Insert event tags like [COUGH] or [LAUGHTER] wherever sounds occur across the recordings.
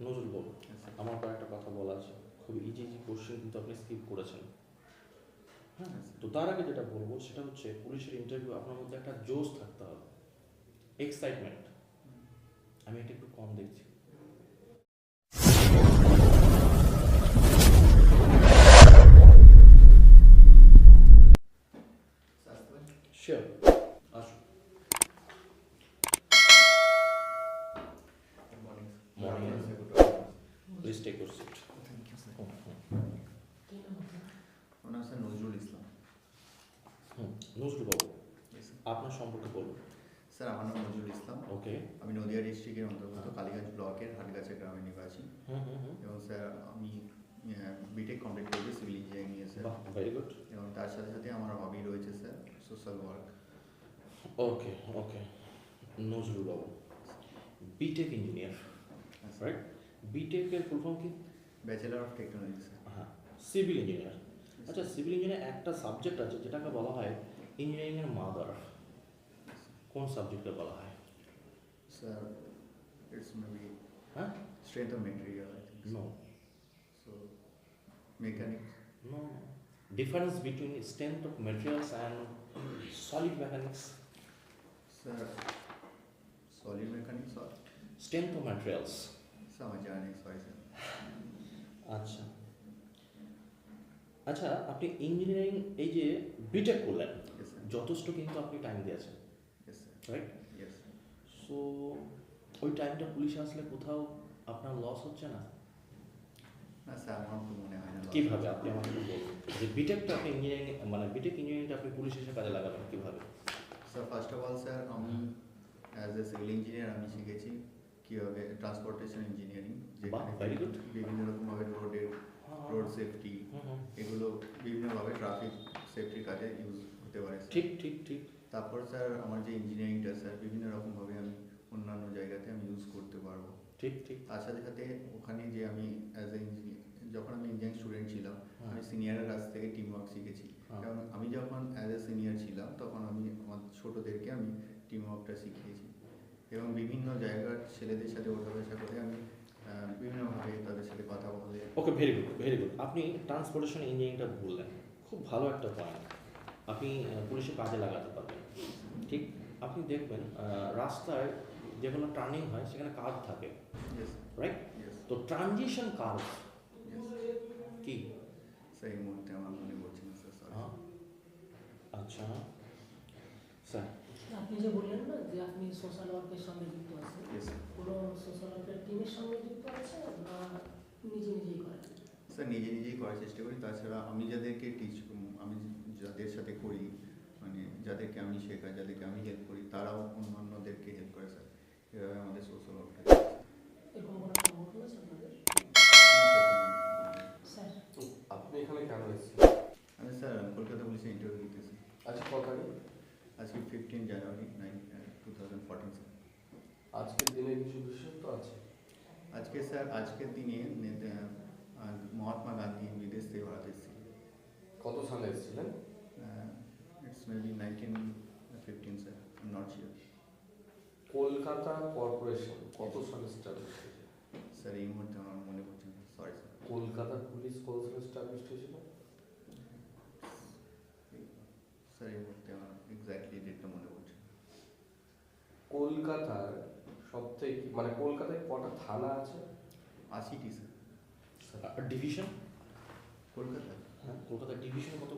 নজরুল বলুন. আমার কয়েকটা কথা বলা আছে। খুব ইজি ইজি কোশ্চেন কিন্তু আপনি স্কিপ করেছেন। হ্যাঁ? তো তার আগে যেটা বলব সেটা হচ্ছে পুলিশের ইন্টারভিউ আপনার মধ্যে একটা জোশ থাকতে হবে। এক্সাইটমেন্ট আমি এটা একটু কম দেখছি। Sir. স্যার নজরুল ইসলাম। হুম নজরুল বাবু আপনার সম্পর্কে বলুন। স্যার আমার নাম নজরুল ইসলাম। ওকে। আমি নদিয়া ডিস্ট্রিক্টের অন্তর্গত কালীগঞ্জ ব্লকের হাটগাছা গ্রামের নিবাসী। হুম হুম হুম। এবং স্যার আমি বিটেক কমপ্লিট করেছি সিভিল ইঞ্জিনিয়ারিং নিয়ে স্যার। ভেরি গুড এবং তার সাথে সাথে আমার হবি রয়েছে sir social work okay okay. Nazrul বাবু বিটেক ইঞ্জিনিয়ার রাইট বিটেকের ফুল ফর্ম কি? ব্যাচেলার অফ টেকনোলজি স্যার হ্যাঁ সিভিল ইঞ্জিনিয়ার আচ্ছা সিভিল ইঞ্জিনিয়ার একটা সাবজেক্ট আছে যেটাকে বলা হয় ইঞ্জিনিয়ারিংয়ের মাদার কোন সাবজেক্টকে বলা হয়? স্যার ইটস মেবি হ্যাঁ? Strength of material I think no so mechanics no difference between strength of materials and solid mechanics sir solid mechanics R strength of materials sir আমার জানি সরি স্যার আচ্ছা। আচ্ছা আপনি ইঞ্জিনিয়ারিং এই যে B Tech করলেন যথেষ্ট কিন্তু আপনি টাইম দিয়েছেন রাইট সো ওই টাইমটা পুলিশে আসলে কোথাও আপনার লস হচ্ছে না? না স্যার আমার তো মনে হয় না কীভাবে? আপনি আমাকে বলুন। যে বিটেকটা আপনি ইঞ্জিনিয়ারিং মানে বিটেক ইঞ্জিনিয়ারিংটা আপনি পুলিশ এসে কাজে লাগাবেন কীভাবে? Sir first of all sir আমি অ্যাজ এ সিভিল ইঞ্জিনিয়ার আমি শিখেছি। কীভাবে ট্রান্সপোর্টেশন ইঞ্জিনিয়ারিং good. বিভিন্ন রকমভাবে রোডের রোড সেফটি। এগুলো বিভিন্নভাবে ট্রাফিক সেফটির কাজে ইউজ হতে পারে ঠিক ঠিক ঠিক। তারপর স্যার আমার যে ইঞ্জিনিয়ারিংটা স্যার বিভিন্ন রকমভাবে আমি অন্যান্য জায়গাতে আমি ইউজ করতে পারব। ঠিক ঠিক। তার সাথে সাথে ওখানে যে আমি অ্যাজ এ ইঞ্জিনিয়ার যখন আমি ইঞ্জিনিয়ারিং স্টুডেন্ট ছিলাম হ্যাঁ, আমি সিনিয়রের কাছ থেকে টিম ওয়ার্ক শিখেছি। হ্যাঁ। কারণ আমি যখন অ্যাজ এ সিনিয়র ছিলাম তখন আমি আমার ছোটোদেরকে আমি টিম ওয়ার্কটা শিখিয়েছি। এবং বিভিন্ন জায়গার ছেলেদের সাথে ওঠা বসা করে আমি বিভিন্নভাবে তাদের সাথে কথা বলে। Okay very good very good আপনি ট্রান্সপোর্টেশন ইঞ্জিনিয়ারিংটা বললেন খুব ভালো একটা পয়েন্ট আপনি পুলিশে কাজে লাগাতে পারবেন। ঠিক? আপনি দেখবেন রাস্তায় যে কোনো টার্নিং হয় সেখানে কাজ থাকে। রাইট তো ট্রানজিশন কাজ। কি? এই মুহূর্তে আমার মনে পড়ছে না স্যার আচ্ছা। স্যার আপনি যে বললেন না যে আপনি সোশ্যাল ওয়ার্কের সঙ্গে যুক্ত আছেন কোনো সোশ্যাল ওয়ার্কের টিমের সঙ্গে যুক্ত আছেন না নিজে নিজেই করেন? স্যার নিজে নিজেই করার চেষ্টা করি। তাছাড়া আমি যাদেরকে টিচ আমি যাদের সাথে করি মানে যাদেরকে আমি শেখাই যাদেরকে আমি হেল্প করি তারাও অন্যান্যদেরকে হেল্প করে স্যার এভাবে আমাদের সোশ্যাল ওয়ার্কটা আপনি এখানে কেন এসেছেন? আমি স্যার কলকাতা পুলিশে ইন্টারভিউ দিতেছি আজ ক তারিখ আজকে fifteen January nine two thousand fourteen sir আজকের দিনে কিছু বিশেষত্ব আছে? আজকে স্যার আজকের দিনে মহাত্মা গান্ধী বিদেশ থেকে ভারত এসেছিল কত সালে এসেছিলেন? It's maybe nineteen fifteen sir not sure Kolkata corporation কত সালে স্টাবলিশ স্যার এই মুহূর্তে আমার মনে পড়ছে না। সরি স্যার কলকাতা পুলিশ কত সালে স্টাবলিশ হয়েছিল? স্যার এই মুহূর্তে আমার এক্স্যাক্টলি ডেটটা মনে পড়ছে না। কলকাতার সব থেকে মানে কলকাতায় কটা থানা আছে? আশিটি স্যার। ডিভিশন? কলকাতা। হ্যাঁ। কলকাতার ডিভিশন কত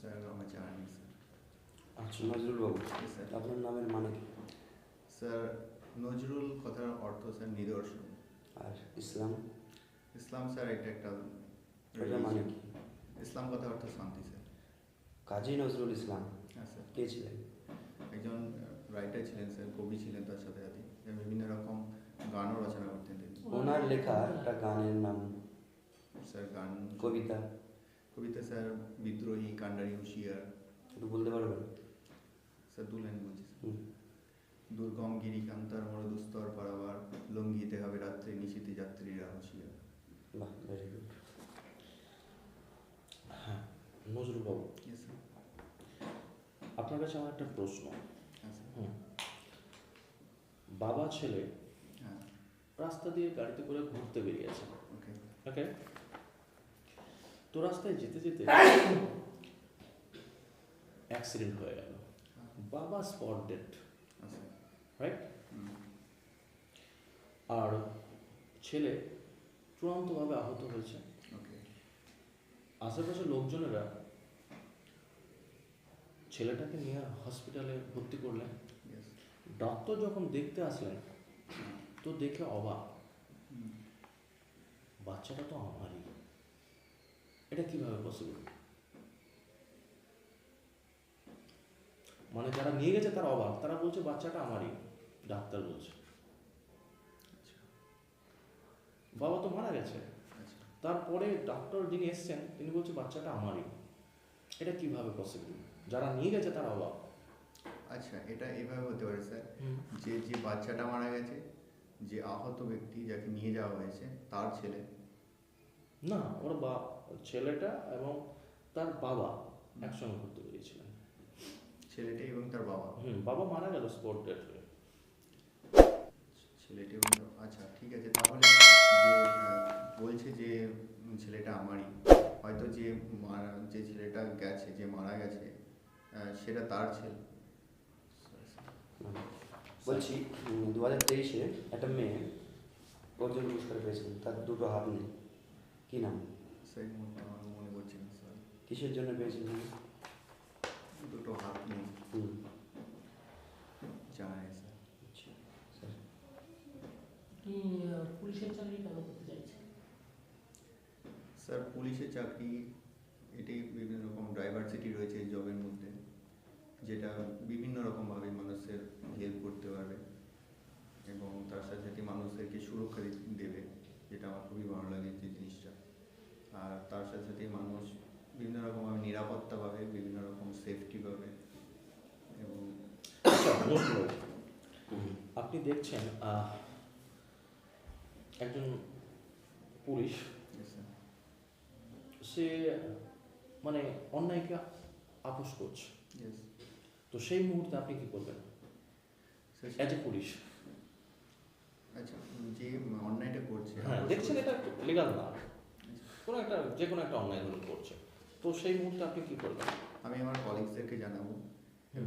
স্যার আমার জানা নেই স্যার। আচ্ছা নজরুল বাবু স্যার আপনার নামের মানে কি? স্যার নজরুল কথার অর্থ স্যার নিদর্শন। আর ইসলাম? ইসলাম স্যার এটা একটা মানে কি? ইসলাম কথার অর্থ শান্তি স্যার। কাজী নজরুল ইসলাম। হ্যাঁ স্যার। কে ছিলেন? একজন রাইটার ছিলেন স্যার কবি ছিলেন তার সাথে সাথে। বিভিন্ন রকম গানও রচনা করতেন তিনি। ওনার লেখা একটা গানের নাম। স্যার গান কবিতা। কবিতা স্যার বিদ্রোহী কান্ডারি হুঁশিয়ার। একটু বলতে পারবেন? স্যার দু লাইন বলছি স্যার। হুম। দুর্গম গিরিকান্তার মরুদুস্তর পারাবার লঙ্ঘিতে হবে রাত্রে নিশীতে যাত্রীরা হুঁশিয়ার। বাহ ভেরি গুড হ্যাঁ নজরুল বাবু. আপনার কাছে আমার একটা প্রশ্ন। বাবা ছেলে হ্যাঁ। রাস্তা দিয়ে গাড়িতে করে ঘুরতে বেরিয়েছে। ওকে তো রাস্তায় যেতে যেতে অ্যাক্সিডেন্ট হয়ে গেল। বাবা স্পট ডেট রাইট আর ছেলে চূড়ান্তভাবে আহত হয়েছে। ওকে আশেপাশের লোকজনেরা ছেলেটাকে নিয়ে হসপিটালে ভর্তি করলেন। ডক্টর যখন দেখতে আসলেন, তো দেখে অবাক। বাচ্চাটা তো আমারই। এটা কীভাবে পসিবল মানে যারা নিয়ে গেছে তারা অবাক। তারা বলছে, বাচ্চাটা আমারই। ডাক্তার বলছে। বাবা তো মারা গেছে। তারপরে ডাক্তার যিনি এসছেন, তিনি বলছে, বাচ্চাটা আমারই। এটা কীভাবে পসিবল যারা নিয়ে গেছে তারা অবাক। আচ্ছা এটা এভাবে হতে পারে স্যার। যে যে বাচ্চাটা মারা গেছে যে আহত ব্যক্তি যাকে নিয়ে যাওয়া হয়েছে তার ছেলে। না ওর বা ছেলেটা এবং তার বাবা একসঙ্গে ঘুরতে বেরিয়েছিলেন। ছেলেটি এবং তার বাবা। হুম বাবা মারা গেল স্পোর্ট ডেট হয়ে। ছেলেটি এবং আচ্ছা ঠিক আছে তাহলে যে বলছে যে ছেলেটা আমারই। হয়তো যে মারা যে ছেলেটা গেছে যে মারা গেছে সেটা তার ছেলে। বলছি দু হাজার তেইশে একটা মেয়ে অর্জুন পুরস্কার পেয়েছিল তার দুটো হাত নেই। কী নাম? মনে আমার মনে পড়ছে না স্যার কিসের জন্য পেয়েছিল দুটো হাত নেই। হুম। স্যার আচ্ছা স্যার। পুলিশের চাকরি কেন করতে চাইছেন স্যার পুলিশের চাকরি এটি বিভিন্ন রকম ডাইভার্সিটি রয়েছে জবের মধ্যে। যেটা বিভিন্ন রকমভাবে মানুষের হেল্প করতে পারবে এবং তার সাথে সাথে মানুষদেরকে সুরক্ষা দেবে যেটা আমার খুবই ভালো লাগে যে জিনিসটা। আর তার সাথে সাথে মানুষ বিভিন্ন রকমভাবে নিরাপত্তা পাবে বিভিন্ন রকম সেফটি পাবে এবং [COUGHS] আপনি দেখছেন একজন পুলিশ সে মানে অন্যায়কে আপোষ করছে. তো সেই মুহূর্তে আপনি কি করবেন? অ্যাজ এ পুলিশ আচ্ছা যে অন্যায়টা করছে হ্যাঁ দেখছেন এটা লিগাল না। কোনো একটা যে কোনো একটা অন্যায় ধরুন করছে। তো সেই মুহূর্তে আপনি কি করবেন? আমি আমার কলিগসদেরকে জানাব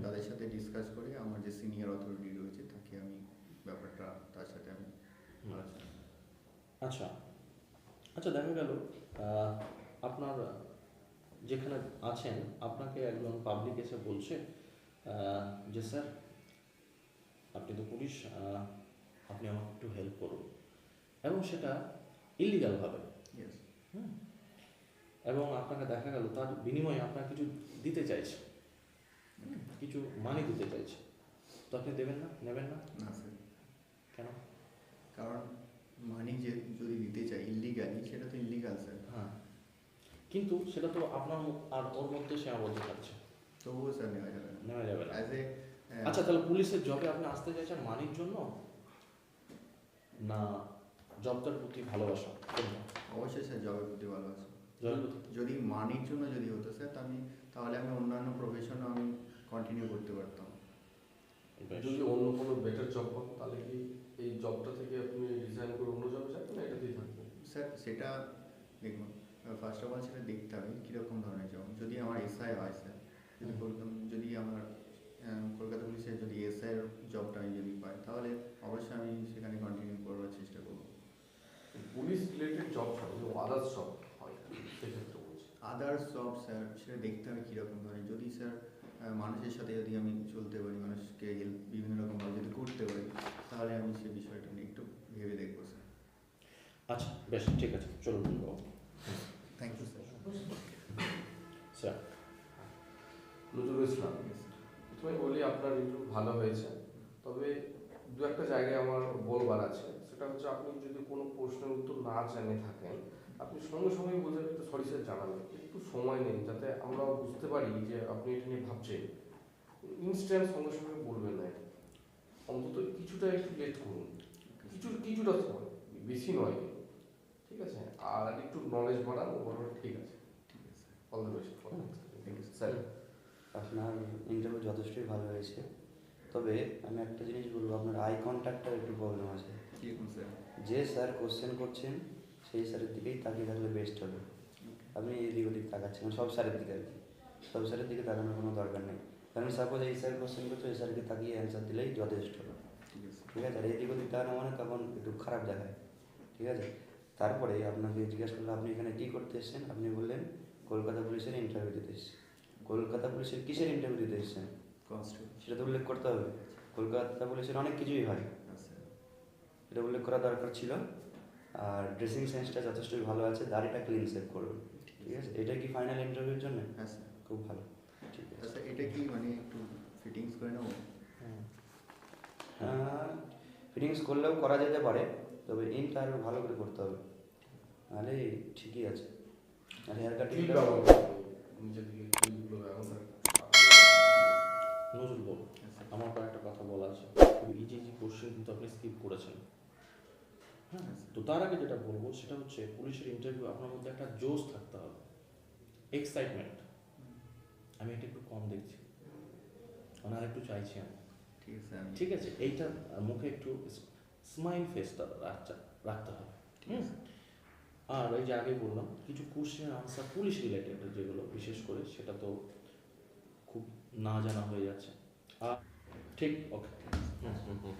তাদের সাথে ডিসকাস করে আমার যে সিনিয়র অথরিটি রয়েছে তাকে আমি ব্যাপারটা তার সাথে আমি আচ্ছা। আচ্ছা দেখা গেল আপনার যেখানে আছেন আপনাকে একজন পাবলিক এসে বলছে যে স্যার আপনি তো পুলিশ আপনি আমাকে একটু হেল্প করুন। এবং সেটা ইলিগালভাবে এবং আপনাকে দেখা গেল তার বিনিময়ে আপনার কিছু দিতে চাইছে। কিছু মানি দিতে চাইছে। তো আপনি দেবেন না? নেবেন না? না স্যার কেন? কারণ মানি যে যদি দিতে চাই ইলিগালি সেটা তো ইলিগাল স্যার হ্যাঁ। কিন্তু সেটা তো আপনার আর ওর মধ্যে সীমাবদ্ধ থাকছে। তবুও স্যার নেওয়া নেওয়া যাবে না। অ্যাজ এ আচ্ছা তাহলে পুলিশের জবে আপনি আসতে চাইছেন মানির জন্য? না জবটার প্রতি ভালোবাসা অবশ্যই স্যার জবের প্রতি ভালো আছে যদি মানির জন্য যদি হতো স্যার তা আমি তাহলে আমি অন্যান্য প্রফেশনও আমি কন্টিনিউ করতে পারতাম। যদি অন্য কোনো বেটার জব পান তাহলে কি এই জবটা থেকে আপনি রিজাইন করে অন্য জবে যাবেন না এটাতেই থাকবেন? স্যার সেটা দেখুন ফার্স্ট অফ অল সেটা দেখতে হবে কীরকম ধরনের জব যদি আমার এসআই হয় স্যার যদি। যদি আমার কলকাতা পুলিশের যদি এসআই জবটা আমি যদি পাই তাহলে অবশ্যই আমি সেখানে কন্টিনিউ করবার চেষ্টা করব। Police related job others job হয় সেক্ষেত্রে বলছি। আদার্স জব স্যার সেটা দেখতে হবে কীরকম ধরনের। যদি স্যার মানুষের সাথে যদি আমি চলতে পারি মানুষকে হেল্প বিভিন্ন রকমভাবে যদি করতে পারি তাহলে আমি সে বিষয়টা নিয়ে একটু ভেবে দেখব স্যার আচ্ছা বেশ ঠিক আছে চলুন। Thank you sir sir Nazrul Islam প্রথমে বলি আপনার ইন্টারভিউ ভালো হয়েছে। তবে দু একটা জায়গায় আমার বলবার আছে। সেটা হচ্ছে আপনি যদি কোনো প্রশ্নের উত্তর না জেনে থাকেন আপনি সঙ্গে সঙ্গে বলতে একটু সরি স্যার জানাবেন। একটু সময় নিন যাতে আমরা বুঝতে পারি যে আপনি এটা নিয়ে ভাবছেন। ইনস্ট্যান্ট সঙ্গে সঙ্গে বলবেন না। অন্তত কিছুটা একটু লেট করুন। কিছু কিছুটা সময় বেশি নয়। ঠিক আছে? আর একটু নলেজ বাড়ান ঠিক আছে। ঠিক আছে। অল দ্য বেস্ট স্যার আপনার ইন্টারভিউ যথেষ্টই ভালো হয়েছে। তবে আমি একটা জিনিস বলব আপনার আই কন্ট্যাক্টটার একটু প্রবলেম আছে। যে স্যার কোশ্চেন করছেন সেই স্যারের দিকেই তাকিয়ে থাকলে বেস্ট হবে। আপনি এদিক ওদিক তাকাচ্ছেন মানে সব স্যারের দিকে আর কি। সব স্যারের দিকে তাকানোর কোনো দরকার নেই। কারণ সাপোজ এই স্যার কোশ্চেন করছে এই স্যারকে তাকিয়ে অ্যান্সার দিলেই যথেষ্ট আছে। ঠিক আছে? আর এদিক ওদিক তাকানো মানে তখন একটু খারাপ দেখায়। ঠিক আছে? তারপরে আপনাকে জিজ্ঞাসা করলে আপনি এখানে কী করতে এসেছেন? আপনি বললেন কলকাতা পুলিশের ইন্টারভিউ দিতে এসেছি। কলকাতা পুলিশের কিসের ইন্টারভিউ দিতে এসেছেন? সেটা তো উল্লেখ করতে হবে। কলকাতা পুলিশের অনেক কিছুই হয়। এটা উল্লেখ করা দরকার ছিল। আর ড্রেসিং সেন্সটা যথেষ্টই ভালো আছে। দাড়িটা ক্লিন সেভ করুন। ঠিক আছে? এটা কি ফাইনাল ইন্টারভিউর জন্য? হ্যাঁ স্যার খুব ভালো। ঠিক আছে। আচ্ছা এটা কি মানে একটু ফিটিংস করে নেব? ফিটিংস করলেও করা যেতে পারে তবে ইনটা আরও ভালো করে করতে হবে। নাহলে ঠিকই আছে। আর হেয়ার কাটিংটা করব নিচের দিকে ক্লিপগুলো ব্যবহার নজরুল বল আমার কয়েকটা কথা বলা আছে। ইজি ইজি কোশ্চেন কিন্তু আপনি স্কিপ করেছেন। হ্যাঁ তো তার আগে যেটা বলব সেটা হচ্ছে পুলিশের ইন্টারভিউ আপনার মধ্যে একটা জোশ থাকতে হবে। এক্সাইটমেন্ট আমি এটা একটু কম দেখছি। মানে আর একটু চাইছি আমি। ঠিক আছে আমি ঠিক আছে এইটা মুখে একটু স্মাইল ফেসটা রাখতে রাখতে হবে। হুম? আর ওই যে আগে বললাম, কিছু কোশ্চেন আনসার পুলিশ রিলেটেড যেগুলো, বিশেষ করে সেটা তো খুব না জানা হয়ে যাচ্ছে। আর ঠিক ওকে হুম হুম হুম।